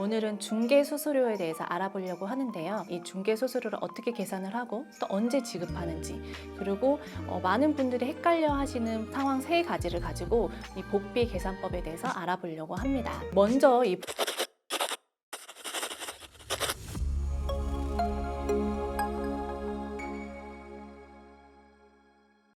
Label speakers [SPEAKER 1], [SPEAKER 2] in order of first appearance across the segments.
[SPEAKER 1] 오늘은 중개 수수료에 대해서 알아보려고 하는데요. 이 중개 수수료를 어떻게 계산을 하고 또 언제 지급하는지 그리고 어, 많은 분들이 헷갈려 하시는 상황 세 가지를 가지고 이 복비 계산법에 대해서 알아보려고 합니다. 먼저 이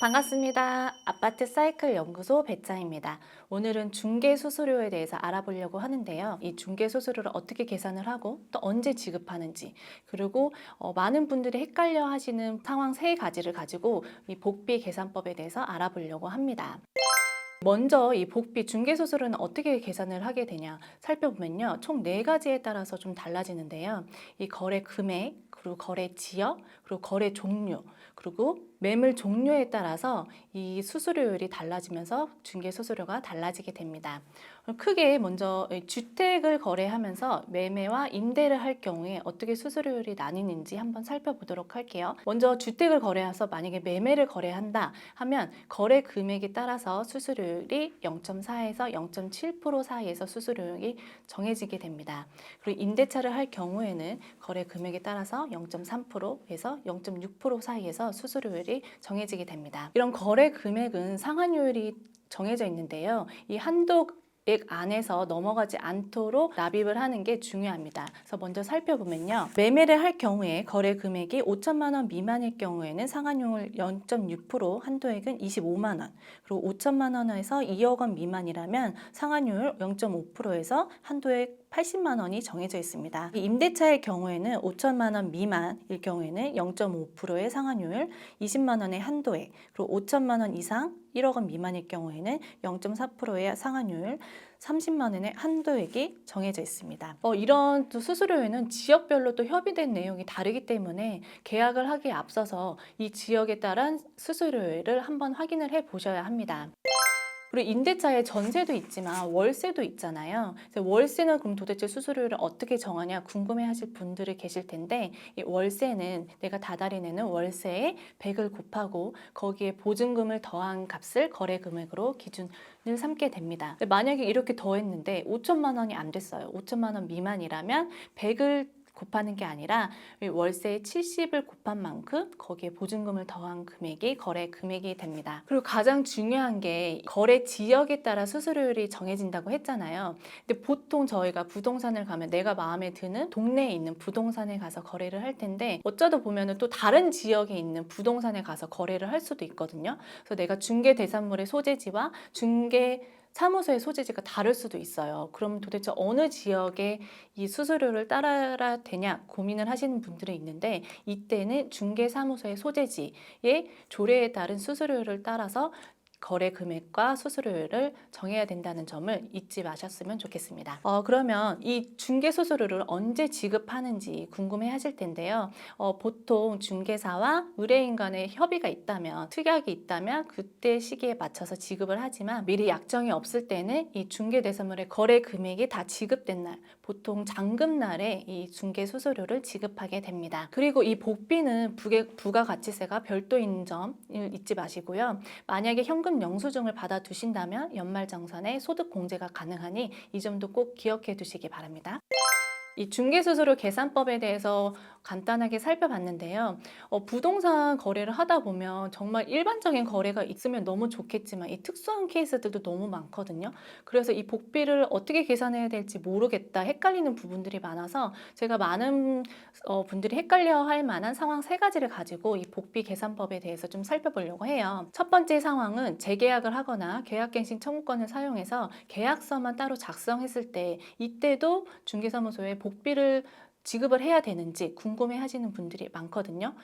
[SPEAKER 1] 반갑습니다. 아파트 사이클 연구소 배짜입니다. 오늘은 중개 수수료에 대해서 알아보려고 하는데요. 이 중개 수수료를 어떻게 계산을 하고 또 언제 지급하는지 그리고 어, 많은 분들이 헷갈려 하시는 상황 세 가지를 가지고 이 복비 계산법에 대해서 알아보려고 합니다. 먼저 이 복비 중개 수수료는 어떻게 계산을 하게 되냐 살펴보면요. 총 네 가지에 따라서 좀 달라지는데요. 이 거래 금액, 그리고 거래 지역, 그리고 거래 종류, 그리고 매물 종류에 따라서 이 수수료율이 달라지면서 중개 수수료가 달라지게 됩니다. 크게 먼저 이 주택을 거래하면서 매매와 임대를 할 경우에 어떻게 수수료율이 나뉘는지 한번 살펴보도록 할게요. 먼저 주택을 거래해서 만약에 매매를 거래한다 하면 거래 금액에 따라서 수수료율이 0.4에서 0.7% 사이에서 수수료율이 정해지게 됩니다. 그리고 임대차를 할 경우에는 거래 금액에 따라서 0.3%에서 0.6% 사이에서 수수료율이 정해지게 됩니다. 이런 거래 금액은 상한율이 정해져 있는데요. 이 한도 액 안에서 넘어가지 않도록 납입을 하는 게 중요합니다. 그래서 먼저 살펴보면요. 매매를 할 경우에 거래 금액이 5천만 원 미만일 경우에는 상한율 0.6% 한도액은 25만 원. 그리고 5천만 원에서 2억 원 미만이라면 상한율 0.5%에서 한도액 80만 원이 정해져 있습니다. 이 임대차의 경우에는 5천만 원 미만일 경우에는 0.5%의 상한율, 20만 원의 한도액, 그리고 5천만 원 이상 1억 원 미만일 경우에는 0.4%의 상한율, 30만 원의 한도액이 정해져 있습니다. 어, 이런 또 수수료에는 지역별로 또 협의된 내용이 다르기 때문에 계약을 하기에 앞서서 이 지역에 따른 수수료를 한번 확인을 해 보셔야 합니다. 그리고 임대차에 전세도 있지만 월세도 있잖아요. 월세는 그럼 도대체 수수료를 어떻게 정하냐 궁금해하실 분들이 계실 텐데 이 월세는 내가 다달이 내는 월세에 100을 곱하고 거기에 보증금을 더한 값을 거래 금액으로 기준을 삼게 됩니다. 만약에 이렇게 더했는데 5천만 원이 안 됐어요. 5천만 원 미만이라면 100을 곱하는 게 아니라 월세의 70을 곱한 만큼 거기에 보증금을 더한 금액이 거래 금액이 됩니다. 그리고 가장 중요한 게 거래 지역에 따라 수수료율이 정해진다고 했잖아요. 근데 보통 저희가 부동산을 가면 내가 마음에 드는 동네에 있는 부동산에 가서 거래를 할 텐데 어쩌다 보면은 또 다른 지역에 있는 부동산에 가서 거래를 할 수도 있거든요. 그래서 내가 중개 대산물의 소재지와 중개 사무소의 소재지가 다를 수도 있어요. 그럼 도대체 어느 지역에 이 수수료를 따라야 되냐 고민을 하시는 분들이 있는데 이때는 중개사무소의 소재지의 조례에 따른 수수료를 따라서 거래 금액과 수수료를 정해야 된다는 점을 잊지 마셨으면 좋겠습니다. 어, 그러면 이 중개 수수료를 언제 지급하는지 궁금해 하실 텐데요. 어, 보통 중개사와 의뢰인 간의 협의가 있다면, 특약이 있다면 그때 시기에 맞춰서 지급을 하지만 미리 약정이 없을 때는 이 중개 대선물의 거래 금액이 다 지급된 날, 보통 잔금 날에 이 중개 수수료를 지급하게 됩니다. 그리고 이 복비는 부가, 부가가치세가 별도인 점 잊지 마시고요. 만약에 현금 영수증을 받아 두신다면 연말정산에 소득 공제가 가능하니 이 점도 꼭 기억해 두시기 바랍니다. 이 중개수수료 계산법에 대해서 간단하게 살펴봤는데요. 어, 부동산 거래를 하다 보면 정말 일반적인 거래가 있으면 너무 좋겠지만 이 특수한 케이스들도 너무 많거든요. 그래서 이 복비를 어떻게 계산해야 될지 모르겠다 헷갈리는 부분들이 많아서 제가 많은 어, 분들이 헷갈려 할 만한 상황 세 가지를 가지고 이 복비 계산법에 대해서 좀 살펴보려고 해요. 첫 번째 상황은 재계약을 하거나 계약갱신 청구권을 사용해서 계약서만 따로 작성했을 때 이때도 중개사무소에 복비를 지급을 해야 되는지 궁금해 하시는 분들이 많거든요.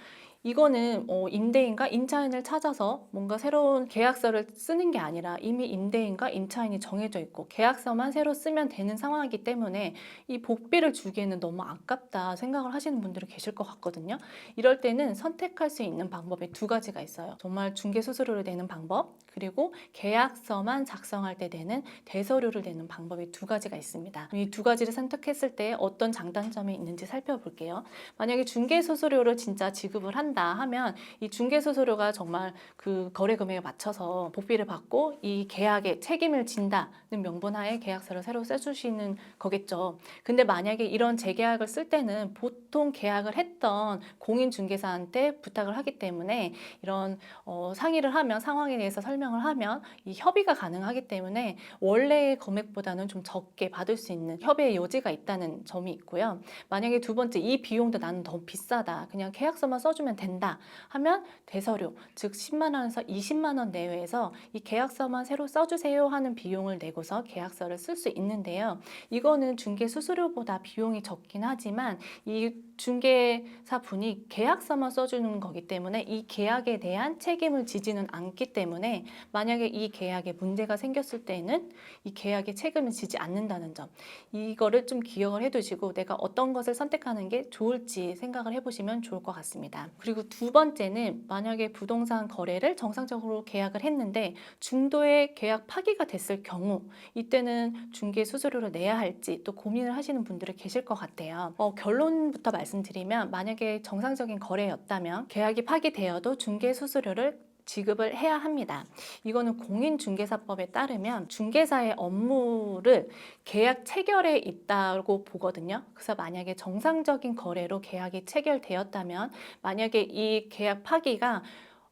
[SPEAKER 1] 이거는 어, 임대인과 임차인을 찾아서 뭔가 새로운 계약서를 쓰는 게 아니라 이미 임대인과 임차인이 정해져 있고 계약서만 새로 쓰면 되는 상황이기 때문에 이 복비를 주기에는 너무 아깝다 생각을 하시는 분들이 계실 것 같거든요. 이럴 때는 선택할 수 있는 방법이 두 가지가 있어요. 정말 중개 수수료를 내는 방법 그리고 계약서만 작성할 때 내는 대서료를 내는 방법이 두 가지가 있습니다. 이 두 가지를 선택했을 때 어떤 장단점이 있는지 살펴볼게요. 만약에 중개 수수료를 진짜 지급을 한다 하면 이 중개 수수료가 정말 그 거래 금액에 맞춰서 복비를 받고 이 계약에 책임을 진다는 명분하에 계약서를 새로 써주시는 거겠죠. 근데 만약에 이런 재계약을 쓸 때는 보통 계약을 했던 공인중개사한테 부탁을 하기 때문에 이런 어, 상의를 하면 상황에 대해서 설명을 하면 이 협의가 가능하기 때문에 원래의 금액보다는 좀 적게 받을 수 있는 협의의 여지가 있다는 점이 있고요. 만약에 두 번째 이 비용도 나는 너무 비싸다. 그냥 계약서만 써주면 된다 하면 대서료 즉 10만 원에서 20만 원 내외에서 이 계약서만 새로 써주세요 하는 비용을 내고서 계약서를 쓸 수 있는데요. 이거는 중개 수수료보다 비용이 적긴 하지만 이 중개사 분이 계약서만 써주는 거기 때문에 이 계약에 대한 책임을 지지는 않기 때문에 만약에 이 계약에 문제가 생겼을 때는 이 계약에 책임을 지지 않는다는 점 이거를 좀 기억을 해두시고 내가 어떤 것을 선택하는 게 좋을지 생각을 해보시면 좋을 것 같습니다. 그리고 두 번째는 만약에 부동산 거래를 정상적으로 계약을 했는데 중도에 계약 파기가 됐을 경우 이때는 중개 수수료를 내야 할지 또 고민을 하시는 분들이 계실 것 같아요. 어, 결론부터 말씀드리면 만약에 정상적인 거래였다면 계약이 파기되어도 중개 수수료를 지급을 해야 합니다. 이거는 공인중개사법에 따르면 중개사의 업무를 계약 체결에 있다고 보거든요. 그래서 만약에 정상적인 거래로 계약이 체결되었다면 만약에 이 계약 파기가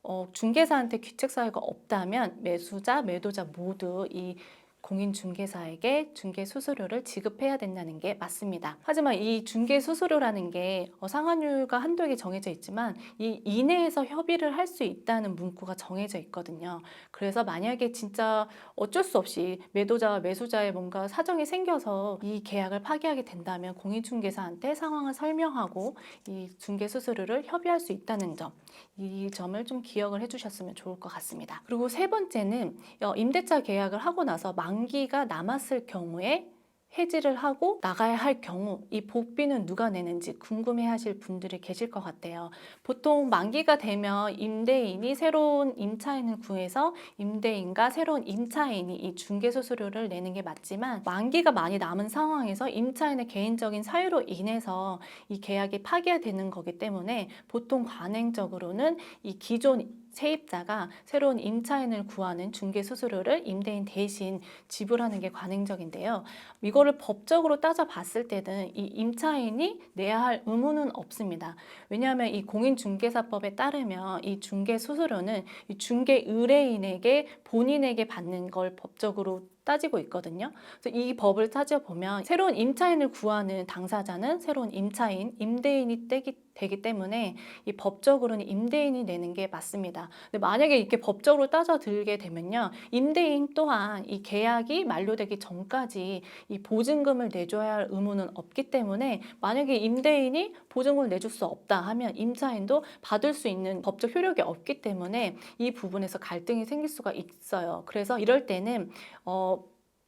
[SPEAKER 1] 어, 중개사한테 귀책 사유가 없다면 매수자, 매도자 모두 이 공인중개사에게 중개 수수료를 지급해야 된다는 게 맞습니다. 하지만 이 중개 수수료라는 게 어, 상환율과 한도액이 정해져 있지만 이 이내에서 협의를 할 수 있다는 문구가 정해져 있거든요. 그래서 만약에 진짜 어쩔 수 없이 매도자와 매수자의 뭔가 사정이 생겨서 이 계약을 파기하게 된다면 공인중개사한테 상황을 설명하고 이 중개 수수료를 협의할 수 있다는 점, 이 점을 좀 기억을 해주셨으면 좋을 것 같습니다. 그리고 세 번째는 어, 임대차 계약을 하고 나서 만기가 남았을 경우에 해지를 하고 나가야 할 경우 이 복비는 누가 내는지 궁금해 하실 분들이 계실 것 같아요. 보통 만기가 되면 임대인이 새로운 임차인을 구해서 임대인과 새로운 임차인이 이 중개 수수료를 내는 게 맞지만 만기가 많이 남은 상황에서 임차인의 개인적인 사유로 인해서 이 계약이 파기되는 거기 때문에 보통 관행적으로는 이 기존 세입자가 새로운 임차인을 구하는 중개 수수료를 임대인 대신 지불하는 게 관행적인데요. 이거를 법적으로 따져봤을 때는 이 임차인이 내야 할 의무는 없습니다. 왜냐하면 이 공인중개사법에 따르면 이 중개 수수료는 이 중개 의뢰인에게 본인에게 받는 걸 법적으로 따지고 있거든요. 그래서 이 법을 따져보면 새로운 임차인을 구하는 당사자는 새로운 임차인, 임대인이 떼기, 되기 때문에 이 법적으로는 임대인이 내는 게 맞습니다. 근데 만약에 이렇게 법적으로 따져들게 되면요. 임대인 또한 이 계약이 만료되기 전까지 이 보증금을 내줘야 할 의무는 없기 때문에 만약에 임대인이 보증금을 내줄 수 없다 하면 임차인도 받을 수 있는 법적 효력이 없기 때문에 이 부분에서 갈등이 생길 수가 있어요. 그래서 이럴 때는 어,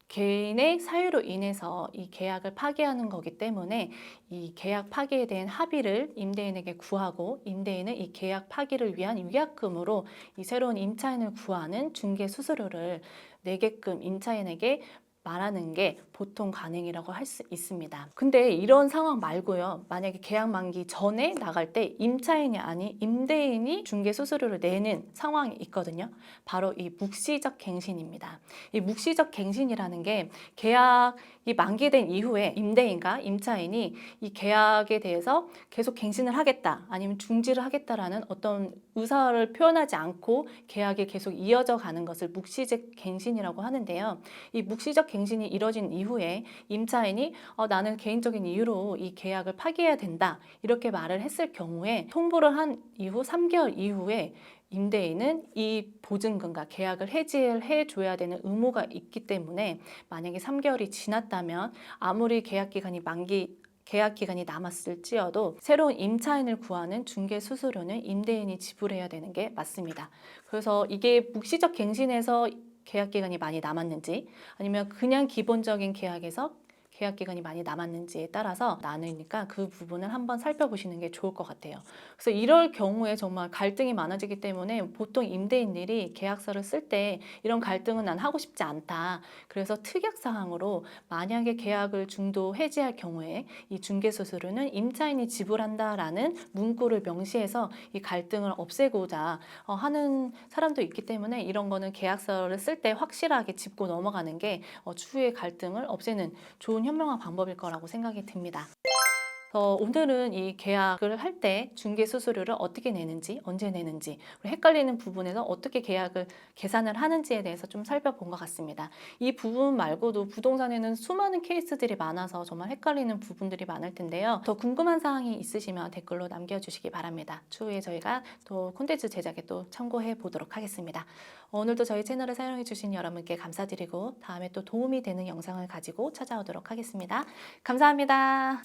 [SPEAKER 1] 개인의 사유로 인해서 이 계약을 파기하는 거기 때문에 이 계약 파기에 대한 합의를 임대인에게 구하고 임대인은 이 계약 파기를 위한 위약금으로 이 새로운 임차인을 구하는 중개 수수료를 내게끔 임차인에게 말하는 게 보통 관행이라고 할 수 있습니다. 근데 이런 상황 말고요. 만약에 계약 만기 전에 나갈 때 임차인이 아닌 임대인이 중개 수수료를 내는 상황이 있거든요. 바로 이 묵시적 갱신입니다. 이 묵시적 갱신이라는 게 계약이 만기된 이후에 임대인과 임차인이 이 계약에 대해서 계속 갱신을 하겠다 아니면 중지를 하겠다라는 어떤 의사를 표현하지 않고 계약이 계속 이어져 가는 것을 묵시적 갱신이라고 하는데요. 이 묵시적 갱신이 이뤄진 이후에 임차인이 어, 나는 개인적인 이유로 이 계약을 파기해야 된다 이렇게 말을 했을 경우에 통보를 한 이후 3개월 이후에 임대인은 이 보증금과 계약을 해지해 줘야 되는 의무가 있기 때문에 만약에 3개월이 지났다면 아무리 계약 기간이 만기 계약 기간이 남았을지어도 새로운 임차인을 구하는 중개 수수료는 임대인이 지불해야 되는 게 맞습니다. 그래서 이게 묵시적 갱신에서 계약 기간이 많이 남았는지 아니면 그냥 기본적인 계약에서 계약 기간이 많이 남았는지에 따라서 나누니까 그 부분을 한번 살펴보시는 게 좋을 것 같아요. 그래서 이럴 경우에 정말 갈등이 많아지기 때문에 보통 임대인들이 계약서를 쓸 때 이런 갈등은 난 하고 싶지 않다. 그래서 특약 사항으로 만약에 계약을 중도 해지할 경우에 이 중개 수수료는 임차인이 지불한다라는 문구를 명시해서 이 갈등을 없애고자 어, 하는 사람도 있기 때문에 이런 거는 계약서를 쓸 때 확실하게 짚고 넘어가는 게 어, 추후의 갈등을 없애는 좋은 현명한 방법일 거라고 생각이 듭니다. 그래서 오늘은 이 계약을 할 때 중개 수수료를 어떻게 내는지, 언제 내는지, 헷갈리는 부분에서 어떻게 계약을 계산을 하는지에 대해서 좀 살펴본 것 같습니다. 이 부분 말고도 부동산에는 수많은 케이스들이 많아서 정말 헷갈리는 부분들이 많을 텐데요. 더 궁금한 사항이 있으시면 댓글로 남겨주시기 바랍니다. 추후에 저희가 또 콘텐츠 제작에 또 참고해 보도록 하겠습니다. 오늘도 저희 채널을 사용해 주신 여러분께 감사드리고 다음에 또 도움이 되는 영상을 가지고 찾아오도록 하겠습니다. 감사합니다.